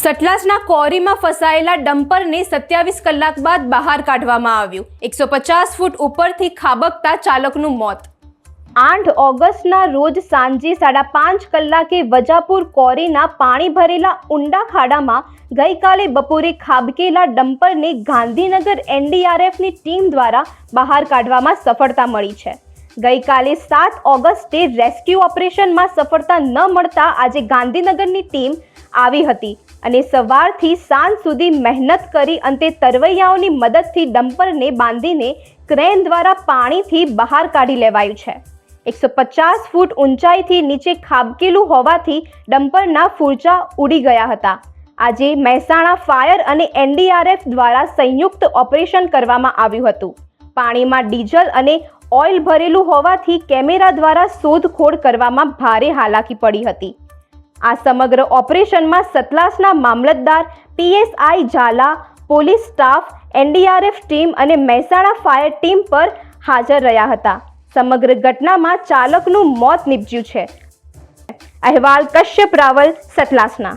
સતલાસના કોરીમાં ફસાયેલા ડમ્પરને સત્યાવીસ કલાક બાદ બહાર કાઢવામાં આવ્યું. એકસો પચાસ ફૂટ ઉપરથી ખાબકતા ચાલકનું મોત. આઠ ઓગસ્ટના રોજ સાંજે સાડા પાંચ કલાકે વજાપુર કોરીના પાણી ભરેલા ઊંડા ખાડામાં ગઈકાલે બપોરે ખાબકેલા ડમ્પરને ગાંધીનગર એનડીઆરએફની ટીમ દ્વારા બહાર કાઢવામાં સફળતા મળી છે. ગઈકાલે સાત ઓગસ્ટે રેસ્ક્યુ ઓપરેશનમાં સફળતા ન મળતા આજે ગાંધીનગરની ટીમ આવી હતી. અને સવારથી સાંજ સુધી મહેનત કરી અંતે તરવૈયાઓની મદદથી ડમ્પરને બાંધીને ક્રેન દ્વારા પાણીથી બહાર કાઢી લેવાયું છે. એકસો પચાસ ફૂટ ઊંચાઈથી નીચે ખાબકેલું હોવાથી ડમ્પરના ફૂરચા ઉડી ગયા હતા. આજે મહેસાણા ફાયર અને એનડીઆરએફ દ્વારા સંયુક્ત ઓપરેશન કરવામાં આવ્યું હતું. પાણીમાં ડીઝલ અને ઓઇલ ભરેલું હોવાથી કેમેરા દ્વારા શોધખોળ કરવામાં ભારે હાલાકી પડી હતી. આ સમગ્ર ઓપરેશનમાં સતલાસના મામલતદાર, PSI Jhala, police staff, NDRF team અને મહેસાણા ફાયર ટીમ પર હાજર રહ્યા હતા. સમગ્ર ઘટનામાં ચાલકનું મોત નીપજ્યું છે. અહેવાલ કશ્યપ રાવલ, સતલાસના.